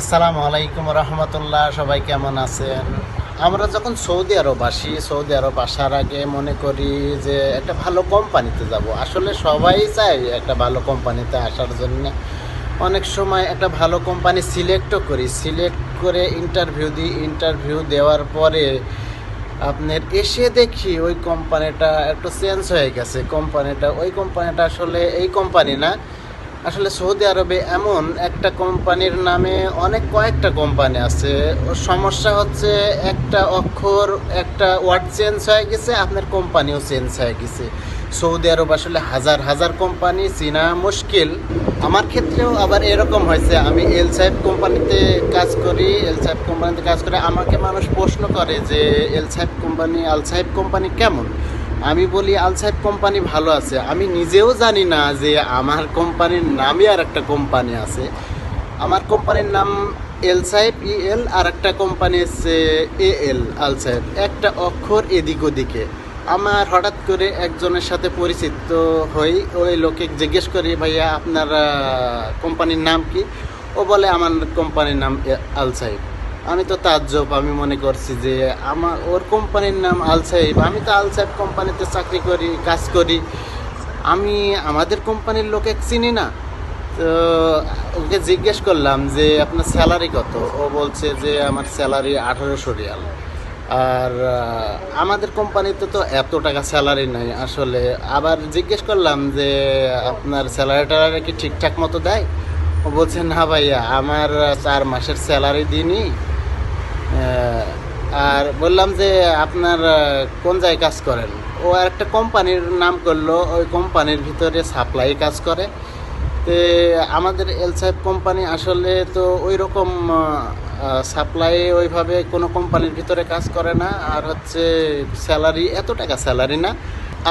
আসসালামু আলাইকুম রহমতুল্লাহ, সবাই কেমন আছেন? আমরা যখন সৌদি আরব আসি, সৌদি আরব আসার আগে মনে করি যে একটা ভালো কোম্পানিতে যাব। আসলে সবাই চায় একটা ভালো কোম্পানিতে আসার জন্য। অনেক সময় একটা ভালো কোম্পানি সিলেক্টও করি। সিলেক্ট করে ইন্টারভিউ দিই। ইন্টারভিউ দেওয়ার পরে আপনার এসে দেখি ওই কোম্পানিটা একটু চেঞ্জ হয়ে গেছে। কোম্পানিটা, ওই কোম্পানিটা আসলে এই কোম্পানি না। আসলে সৌদি আরবে এমন একটা কোম্পানির নামে অনেক কয়েকটা কোম্পানি আছে। সমস্যা হচ্ছে একটা অক্ষর, একটা ওয়ার্ড চেঞ্জ হয়ে গেছে, আপনার কোম্পানিও চেঞ্জ হয়ে গেছে। সৌদি আরব আসলে হাজার হাজার কোম্পানি চেনা মুশকিল। আমার ক্ষেত্রেও আবার এরকম হয়েছে। আমি এল সাহেব কোম্পানিতে কাজ করি এল সাহেব কোম্পানিতে কাজ করে। আমাকে মানুষ প্রশ্ন করে যে এল সাহেব কোম্পানি আল সাহেব কোম্পানি কেমন? আমি বলি, আল সাহেব কোম্পানি ভালো আছে। আমি নিজেও জানি না যে আমার কোম্পানির নামই আর একটা কোম্পানি আছে। আমার কোম্পানির নাম এল সাহেব, ই এল, আর একটা কোম্পানি হচ্ছে এ এল, আল সাহেব। একটা অক্ষর এদিক ওদিকে। আমার হঠাৎ করে একজনের সাথে পরিচিত হই, ওই লোকে জিজ্ঞেস করি, ভাইয়া, আপনার কোম্পানির নাম কি? ও বলে, আমার কোম্পানির নাম এ- আল সাহেব। আমি তো তাজ্জব আমি মনে করছি যে আমার ওর কোম্পানির নাম আল সাহেব। আমি তো আল সাহেব কোম্পানিতে চাকরি করি কাজ করি। আমি আমাদের কোম্পানির লোকে চিনি না। তো ওকে জিজ্ঞেস করলাম যে আপনার স্যালারি কত? ও বলছে যে আমার স্যালারি আঠারোশো রিয়াল। আর আমাদের কোম্পানিতে তো এত টাকা স্যালারি নাই। আসলে আবার জিজ্ঞেস করলাম যে আপনার স্যালারিটা কি ঠিকঠাক মতো দেয়? ও বলছে না ভাইয়া আমার চার মাসের স্যালারি আহ, আর বললাম যে আপনার কোন জায়গায় কাজ করেন? ও একটা কোম্পানির নাম করল, ওই কোম্পানির ভিতরে সাপ্লাই কাজ করে। তে আমাদের এল সাহেব কোম্পানি আসলে তো ওই রকম সাপ্লাই ওইভাবে কোনো কোম্পানির ভিতরে কাজ করে না। আর হচ্ছে স্যালারি এত টাকা স্যালারি না।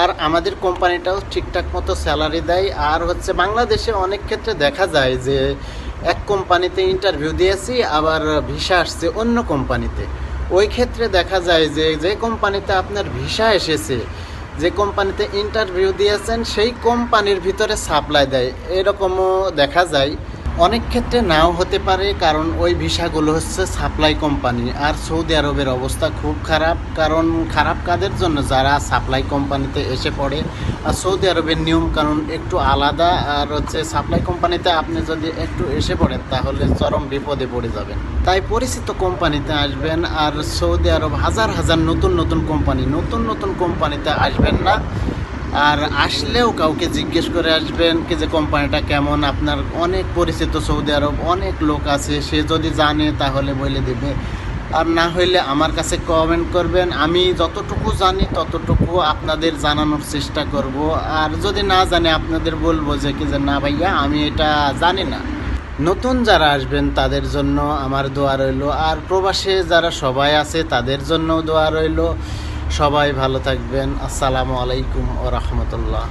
আর আমাদের কোম্পানিটাও ঠিকঠাক মতো স্যালারি দেয়। আর হচ্ছে বাংলাদেশে অনেক ক্ষেত্রে দেখা যায় যে, এক কোম্পানিতে ইন্টারভিউ দিয়েছি, আবার ভিসা আসছে অন্য কোম্পানিতে। ওই ক্ষেত্রে দেখা যায় যে যে কোম্পানিতে আপনার ভিসা এসেছে, যে কোম্পানিতে ইন্টারভিউ দিয়েছেন, সেই কোম্পানির ভিতরে সাপ্লাই দেয়। এরকমও দেখা যায়। অনেক ক্ষেত্রে নাও হতে পারে, কারণ ওই ভিসাগুলো হচ্ছে সাপ্লাই কোম্পানি আর সৌদি আরবের অবস্থা খুব খারাপ, কারণ খারাপ কাদের জন্য? যারা সাপ্লাই কোম্পানিতে এসে পড়ে। আর সৌদি আরবের নিয়ম কানুন একটু আলাদা, আর হচ্ছে সাপ্লাই কোম্পানিতে আপনি যদি একটু এসে পড়েন, তাহলে চরম বিপদে পড়ে যাবেন। তাই পরিচিত কোম্পানিতে আসবেন, আর সৌদি আরব হাজার হাজার নতুন নতুন কোম্পানি নতুন নতুন কোম্পানিতে আসবেন না। আর আসলেও কাউকে জিজ্ঞেস করে আসবেন কি যে, কোম্পানিটা কেমন? আপনার অনেক পরিচিত সৌদি আরব, অনেক লোক আছে, সে যদি জানে তাহলে বলে দেবে। আর না হইলে আমার কাছে কমেন্ট করবেন, আমি যতটুকু জানি ততটুকু আপনাদের জানানোর চেষ্টা করব। আর যদি না জানে, আপনাদের বলব যে, কি যে, না ভাইয়া, আমি এটা জানি না। নতুন যারা আসবেন, তাদের জন্য আমার দোয়া রইল। আর প্রবাসে যারা সবাই আছে, তাদের জন্যও দোয়া রইল। সবাই ভালো থাকবেন। আসসালামু আলাইকুম ও রহমতুল্লাহ।